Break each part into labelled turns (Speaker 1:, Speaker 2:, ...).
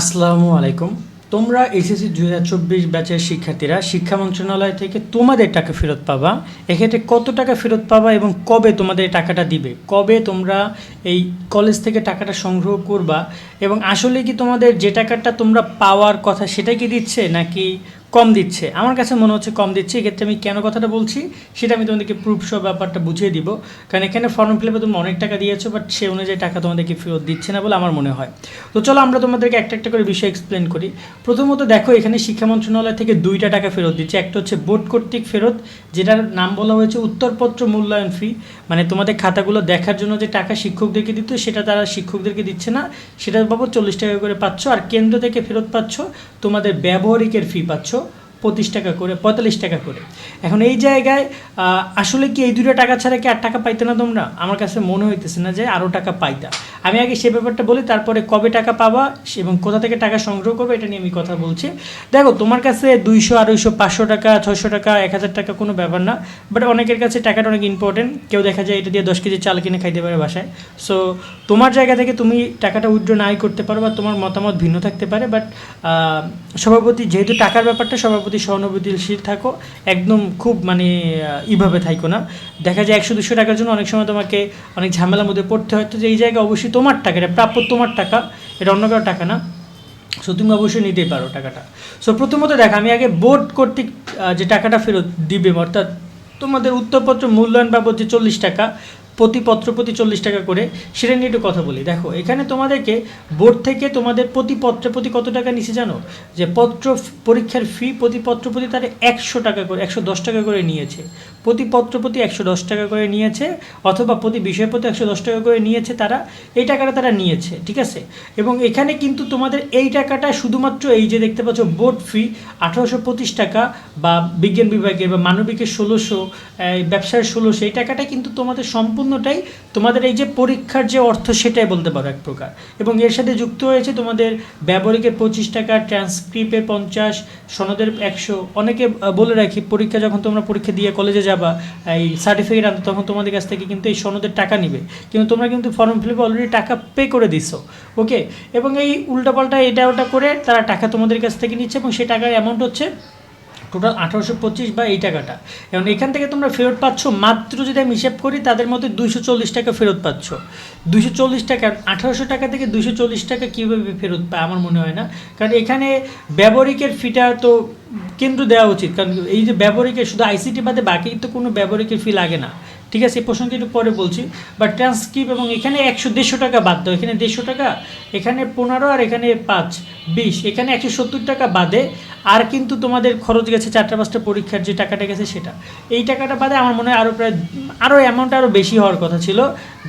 Speaker 1: আসসালামু আলাইকুম। তোমরা এসএসসি দু হাজার চব্বিশ ব্যাচের শিক্ষার্থীরা শিক্ষা মন্ত্রণালয় থেকে তোমাদের টাকা ফেরত পাবা। এক্ষেত্রে কত টাকা ফেরত পাবা এবং কবে তোমাদের টাকাটা দিবে? কবে তোমরা এই কলেজ থেকে টাকাটা সংগ্রহ করবা? এবং আসলে কি তোমাদের যে টাকাটা তোমরা পাওয়ার কথা সেটা কি দিচ্ছে নাকি কম দিচ্ছে। আমার কাছে মনে হচ্ছে কম দিচ্ছে, এক্ষেত্রে আমি কেন কথাটা বলছি সেটা আমি তোমাদেরকে প্রুফ সহ ব্যাপারটা বুঝিয়ে দিব। কারণ এখানে ফর্ম ফিল আপে তুমি অনেক টাকা দিয়েছ বাট সে অনুযায়ী টাকা তোমাদেরকে ফেরত দিচ্ছে না বলে আমার মনে হয়। তো চলো আমরা তোমাদেরকে একটা একটা করে বিষয় এক্সপ্লেন করি। প্রথমত দেখো, এখানে শিক্ষা মন্ত্রণালয় থেকে দুইটা টাকা ফেরত দিচ্ছে। একটা হচ্ছে বোর্ড কর্তৃক ফেরত, যেটার নাম বলা হয়েছে উত্তরপত্র মূল্যায়ন ফি মানে তোমাদের খাতাগুলো দেখার জন্য যে টাকা শিক্ষকদেরকে দিত সেটা তারা শিক্ষকদেরকে দিচ্ছে না। সেটার বাবদ চল্লিশ টাকা করে পাচ্ছ। আর কেন্দ্র থেকে ফেরত পাচ্ছ, তোমাদের ব্যবহারিকের ফি পাচ্ছ। পঁচিশ টাকা করে, পঁয়তাল্লিশ টাকা করে। এখন এই জায়গায় আসলে কি এই দুটো টাকা ছাড়া কি আর টাকা পাইতে না তোমরা? আমার কাছে মনে হইতেছে না যে আরও টাকা পাইতা। আমি আগে সে ব্যাপারটা বলি, তারপরে কবে টাকা পাবা এবং কোথা থেকে টাকা সংগ্রহ করবে এটা নিয়ে আমি কথা বলছি। দেখো, তোমার কাছে দুইশো, আড়াইশো, পাঁচশো টাকা, ছয়শো টাকা, এক হাজার টাকা কোনো ব্যাপার না। বাট অনেকের কাছে টাকাটা অনেক ইম্পর্টেন্ট কেউ দেখা যায় এটা দিয়ে দশ কেজি চাল কিনে খাইতে পারে বাসায়। সো তোমার জায়গা থেকে তুমি টাকাটা উইথড্র নাই করতে পারো বা তোমার মতামত ভিন্ন থাকতে পারে। বাট সভাপতি, যেহেতু টাকার ব্যাপারটা সভাপতি সহানুভূতিশীল থাকো একদম খুব মানে আহ, ইভাবে থাইকো না। দেখা যায় একশো দুশো টাকার জন্য অনেক সময় তোমাকে অনেক ঝামেলার মধ্যে পড়তে হয়। তো যে এই জায়গায় অবশ্যই তোমার টাকা এটা প্রাপ্য তোমার টাকা এটা অন্য কারও টাকা না। সো তুমি অবশ্যই নিতেই পারো টাকাটা। সো প্রথমত দেখো আমি আগে বোর্ড কর্তৃক যে টাকাটা ফেরত দিবে অর্থাৎ তোমাদের উত্তরপত্র মূল্যায়ন বাবদ যে চল্লিশ টাকা প্রতি পত্র প্রতি চল্লিশ টাকা করে, সেটা নিয়ে একটু কথা বলি। দেখো, এখানে তোমাদেরকে বোর্ড থেকে তোমাদের প্রতি পত্রে প্রতি কত টাকা নিচে জানো? যে পত্র পরীক্ষার ফি প্রতি পত্র প্রতি তারা একশো টাকা করে, একশো দশ টাকা করে নিয়েছে। প্রতি পত্র প্রতি একশো দশ টাকা করে নিয়েছে, অথবা প্রতি বিষয় প্রতি একশো দশ টাকা করে নিয়েছে তারা, এই টাকাটা তারা নিয়েছে, ঠিক আছে? এবং এখানে কিন্তু তোমাদের এই টাকাটা শুধুমাত্র এই যে দেখতে পাচ্ছ বোর্ড ফি আঠারোশো পঁচিশ টাকা বা বিজ্ঞান বিভাগের বা মানবিকের ষোলোশো ব্যবসার ষোলোশো, এই টাকাটা কিন্তু তোমাদের সম্পূর্ণটাই তোমাদের এই যে পরীক্ষার যে অর্থ সেটাই বলতে পারো এক প্রকার। এবং এর সাথে যুক্ত হয়েছে তোমাদের ব্যবহারিকের পঁচিশ টাকা ট্রান্সক্রিপের পঞ্চাশ, সনদের একশো। অনেকে বলে রাখি, পরীক্ষা যখন তোমরা পরীক্ষা দিয়ে কলেজে যাবা, এই সার্টিফিকেট আনতে, তখন তোমাদের কাছ থেকে কিন্তু এই সনদের টাকা নিবে। কিন্তু তোমরা কিন্তু ফর্ম ফিল অলরেডি টাকা পে করে দিছো ওকে এবং এই উল্টাপাল্টা এটা ওটা করে তারা টাকা তোমাদের কাছ থেকে নিচ্ছে এবং সেই টাকার অ্যামাউন্ট হচ্ছে টোটাল আঠারোশো পঁচিশ বা এই টাকাটা। এবং এখান থেকে তোমরা ফেরত পাচ্ছ, মাত্র যদি আমি হিসেব করি, তাদের মধ্যে দুইশো চল্লিশ টাকা ফেরত পাচ্ছ। দুইশো চল্লিশ টাকা, আঠারোশো টাকা থেকে দুইশো চল্লিশ টাকা কীভাবে ফেরত পায় আমার মনে হয় না। কারণ এখানে ব্যবহারিকের ফিটা তো কেন্দ্র দেওয়া উচিত। কারণ এই যে ব্যবহারিকের, শুধু আইসিটি বাদে বাকি তো কোনো ব্যবহারিকের ফি লাগে না। ঠিক আছে, এই প্রসঙ্গে একটু পরে বলছি। বাট ট্রান্সক্রিপ এবং এখানে একশো দেড়শো টাকা বাদ দাও। এখানে দেড়শো টাকা, এখানে পনেরো আর এখানে পাঁচ, বিশ, এখানে একশো সত্তর টাকা বাদে আর কিন্তু তোমাদের খরচ গেছে চারটা পাঁচটা পরীক্ষার যে টাকাটা গেছে সেটা। এই টাকাটা বাদে আমার মনে হয় আরও প্রায় আরও অ্যামাউন্ট আরও বেশি হওয়ার কথা ছিল,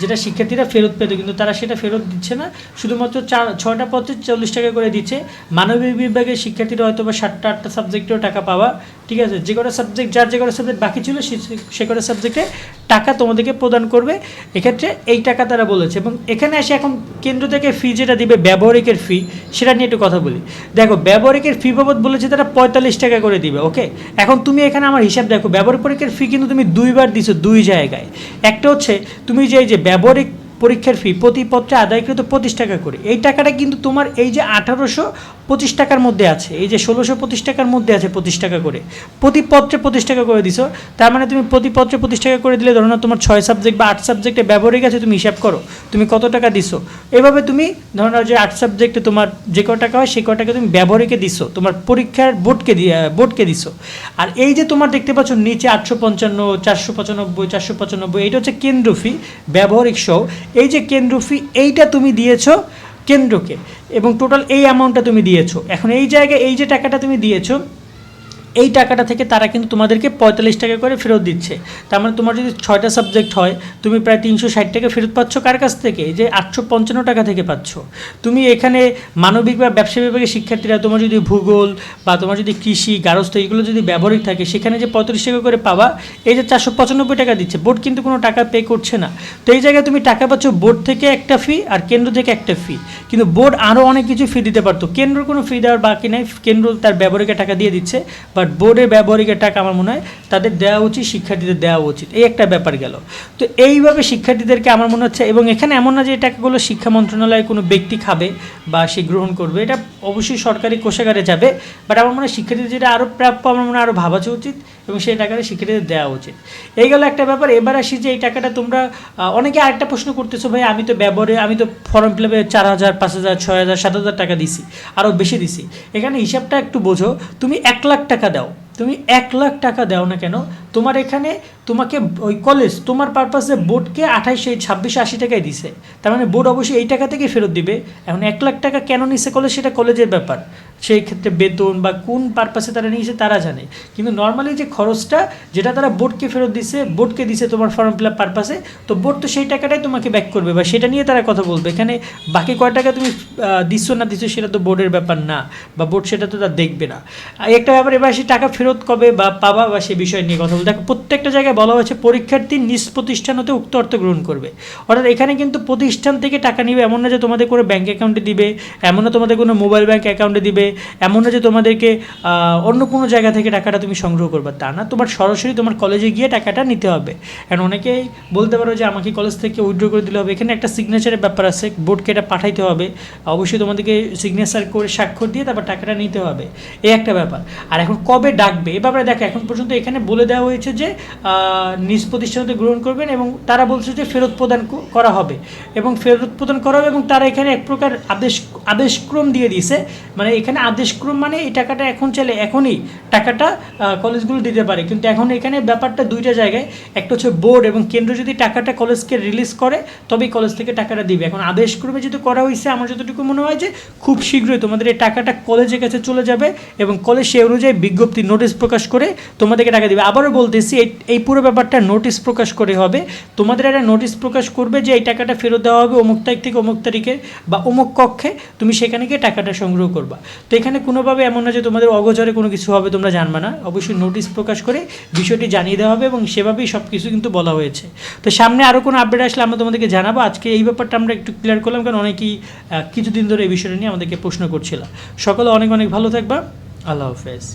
Speaker 1: যেটা শিক্ষার্থীরা ফেরত পেত, কিন্তু তারা সেটা ফেরত দিচ্ছে না। শুধুমাত্র চার, ছয়টা পথে চল্লিশ টাকা করে দিচ্ছে। মানবিক বিভাগের শিক্ষার্থীরা হয়তো বা সাতটা আটটা সাবজেক্টেও টাকা পাওয়া, ঠিক আছে? যে কটা সাবজেক্ট যার যে কটা সাবজেক্ট বাকি ছিল, সে কটা সাবজেক্টে টাকা তোমাদেরকে প্রদান করবে, এক্ষেত্রে এই টাকা তারা বলেছে। এবং এখানে এসে এখন কেন্দ্র থেকে ফি যেটা দিবে, ব্যবহারিকের ফি সেটা নিয়ে একটু কথা বলি। দেখো, ব্যবহারিকের ফি বাবদ বলেছে তারা পঁয়তাল্লিশ টাকা করে দিবে ওকে এখন তুমি এখানে আমার হিসাব দেখো, ব্যবহারিকের ফি কিন্তু তুমি দুইবার দিছো, দুই জায়গায়। একটা হচ্ছে, তুমি যে, এই যে ব্যবহারিক পরীক্ষার ফি প্রতি পত্রে আদায়কৃত পঁচিশ টাকা করে, এই টাকাটা কিন্তু তোমার এই যে আঠারোশো পঁচিশ টাকার মধ্যে আছে। এই যে ষোলোশো পঁচিশ টাকার মধ্যে আছে পঁচিশ টাকা করে। প্রতি পত্রে পঁচিশ টাকা করে দিছো। তার মানে তুমি প্রতি পত্রে পঁচিশ টাকা করে দিলে ধরো না তোমার ছয় সাবজেক্ট বা আট সাবজেক্টে ব্যবহারিক আছে, তুমি হিসাব করো। তুমি কত টাকা দিছো? এভাবে তুমি ধরো যে আট সাবজেক্টে তোমার যে ক টাকা হয় সেই ক টাকা তুমি ব্যবহারিকে দিছো। তোমার পরীক্ষার বোর্ডকে দিয়ে, বোর্ডকে দিছো। আর এই যে তোমার দেখতে পাচ্ছ নিচে আটশো পঞ্চান্ন, চারশো পঁচানব্বই চারশো পঁচানব্বই, এইটা হচ্ছে কেন্দ্র ফি ব্যবহারিক সহ। এই যে কেন্দ্র ফি এইটা তুমি দিয়েছ কেন্দ্রকে। এবং টোটাল এই অ্যামাউন্টটা তুমি দিয়েছ। এখন এই জায়গায় এই যে টাকাটা তুমি দিয়েছ এই টাকাটা থেকে তারা কিন্তু তোমাদেরকে পঁয়তাল্লিশ টাকা করে ফেরত দিচ্ছে। তার মানে তোমার যদি ছয়টা সাবজেক্ট হয়, তুমি প্রায় তিনশো ষাট টাকা ফেরত পাচ্ছ কার কাছ থেকে? যে আটশো পঞ্চান্ন টাকা থেকে পাচ্ছ। তুমি এখানে মানবিক বা ব্যবসা বিভাগের শিক্ষার্থীরা তোমার যদি ভূগোল বা তোমার যদি কৃষি, গারস্থ এগুলো যদি ব্যবহারিক থাকে, সেখানে যে পঁয়ত্রিশ টাকা করে পাবা, এই যে চারশো পঁচানব্বই টাকা দিচ্ছে। বোর্ড কিন্তু কোনো টাকা পে করছে না। তো এই জায়গায় তুমি টাকা পাচ্ছ বোর্ড থেকে একটা ফি আর কেন্দ্র থেকে একটা ফি কিন্তু বোর্ড আরও অনেক কিছু ফি দিতে পারতো। কেন্দ্র কোনো ফি দেওয়ার বাকি নেই। কেন্দ্র তার ব্যবহারিকের টাকা দিয়ে দিচ্ছে। বাট বোর্ডের ব্যবহারিকের টাকা আমার মনে হয় তাদের দেওয়া উচিত, শিক্ষার্থীদের দেওয়া উচিত। এই একটা ব্যাপার গেল। তো এইভাবে শিক্ষার্থীদেরকে আমার মনে হচ্ছে, এবং এখানে এমন না যে এই টাকাগুলো শিক্ষা মন্ত্রণালয়ে কোনো ব্যক্তি খাবে বা সে গ্রহণ করবে। এটা অবশ্যই সরকারি কোষাগারে যাবে বাট আমার মনে হয় শিক্ষার্থীদের যেটা আরও প্রাপ্য, আমার মনে হয় আরও ভাবা উচিত, এবং সেই টাকাটা শিক্ষার্থীদের দেওয়া উচিত। এই গেলো একটা ব্যাপার, এবার আসি যে এই টাকাটা তোমরা অনেকে আরেকটা প্রশ্ন করতেছো, ভাই, আমি তো ব্যবহারে, আমি তো ফর্ম ফিল আপে চার হাজার, পাঁচ হাজার, ছয় হাজার, সাত হাজার টাকা দিছি আরও বেশি দিছি। এখানে হিসাবটা একটু বোঝো, তুমি এক লাখ টাকা দাও তুমি এক লাখ টাকা দাও না কেন? তোমার এখানে তোমাকে ওই কলেজ তোমার পারপাসে বোর্ডকে আঠাইশে, ছাব্বিশে, আশি টাকায় দিছে। তার মানে বোর্ড অবশ্যই এই টাকা থেকেই ফেরত দিবে। এখন এক লাখ টাকা কেন নিছে কলেজ সেটা কলেজের ব্যাপার। সেই ক্ষেত্রে বেতন বা কোন পারপাসে তারা নিয়েছে তারা জানে। কিন্তু নর্মালি যে খরচটা, যেটা তারা বোর্ডকে ফেরত দিছে, বোর্ডকে দিছে তোমার ফর্ম ফিল আপ পারপাসে তো বোর্ড তো সেই টাকাটাই তোমাকে ব্যাক করবে বা সেটা নিয়ে তারা কথা বলবে। এখানে বাকি কয় টাকা তুমি দিচ্ছ না দিচ্ছ সেটা তো বোর্ডের ব্যাপার না বা বোর্ড সেটা তো তার দেখবে না। একটা ব্যাপার, এবার সে টাকা ফেরত কবে বা পাবা বা সেই বিষয় নিয়ে কথা বলতে দেখো, প্রত্যেকটা জায়গায় বলা হয়েছে পরীক্ষার্থী নিজ প্রতিষ্ঠান হতে উক্ত অর্থ গ্রহণ করবে। অর্থাৎ এখানে কিন্তু প্রতিষ্ঠান থেকে টাকা নিবে এমন না যে তোমাদের কোনো ব্যাঙ্ক অ্যাকাউন্টে দিবে, এমন না তোমাদের কোনো মোবাইল ব্যাঙ্ক অ্যাকাউন্টে দিবে এমন না যে তোমাদেরকে অন্য কোনো জায়গা থেকে টাকাটা তুমি সংগ্রহ করবে, তা না। তোমার সরাসরি তোমার কলেজে গিয়ে টাকাটা নিতে হবে। কারণ অনেকেই বলতে পারো যে আমাকে কলেজ থেকে উইথড্র করে দিলে হবে। এখানে একটা সিগনেচারের ব্যাপার আছে বোর্ডকে এটা পাঠাইতে হবে। অবশ্যই তোমাদেরকে সিগনেচার করে স্বাক্ষর দিয়ে তারপর টাকাটা নিতে হবে। এই একটা ব্যাপার। আর এখন কবে ডাকবে? এ ব্যাপারে দেখো, এখন পর্যন্ত এখানে বলে দেওয়া হয়েছে যে নিজ প্রতিষ্ঠানতে গ্রহণ করবেন এবং তারা বলছে যে ফেরত প্রদান করা হবে। এবং ফেরত প্রদান করা হবে এবং তারা এখানে এক প্রকার আদেশ, আদেশক্রম দিয়ে দিয়েছে। মানে এখানে আদেশক্রম মানে এই টাকাটা এখন চাইলে এখনই টাকাটা কলেজগুলো দিতে পারে। কিন্তু এখন এখানে ব্যাপারটা দুইটা জায়গায়, একটা হচ্ছে বোর্ড এবং কেন্দ্র যদি টাকাটা কলেজকে রিলিজ করে, তবেই কলেজ থেকে টাকাটা দিবে। এখন আদেশক্রমে যদি করা হয়েছে, আমার যতটুকু মনে হয় যে খুব শীঘ্রই তোমাদের এই টাকাটা কলেজের কাছে চলে যাবে এবং কলেজ সেই অনুযায়ী বিজ্ঞপ্তি নোটিশ প্রকাশ করে তোমাদেরকে টাকা দিবে। আবারও বলতেছি, এই এই পুরো ব্যাপারটা নোটিশ প্রকাশ করে হবে। তোমাদের একটা নোটিশ প্রকাশ করবে যে এই টাকাটা ফেরত দেওয়া হবে অমুক তারিখ থেকে, অমুক তারিখে বা অমুক কক্ষে, তুমি সেখানে গিয়ে টাকাটা সংগ্রহ করবা। তো এখানে কোনোভাবে এমন না যে তোমাদের অগোচরে কোনো কিছু হবে, তোমরা জানবে না। অবশ্যই নোটিশ প্রকাশ করে বিষয়টি জানিয়ে দেওয়া হবে এবং সেভাবেই সব কিছু কিন্তু বলা হয়েছে। তো সামনে আরও কোনো আপডেট আসলে আমরা তোমাদেরকে জানাব। আজকে এই ব্যাপারটা আমরা একটু ক্লিয়ার করলাম, কারণ অনেকেই কিছুদিন ধরে এই বিষয়টা নিয়ে আমাদেরকে প্রশ্ন করছিলাম সকলে অনেক অনেক ভালো থাকবা। আল্লাহ হাফেজ।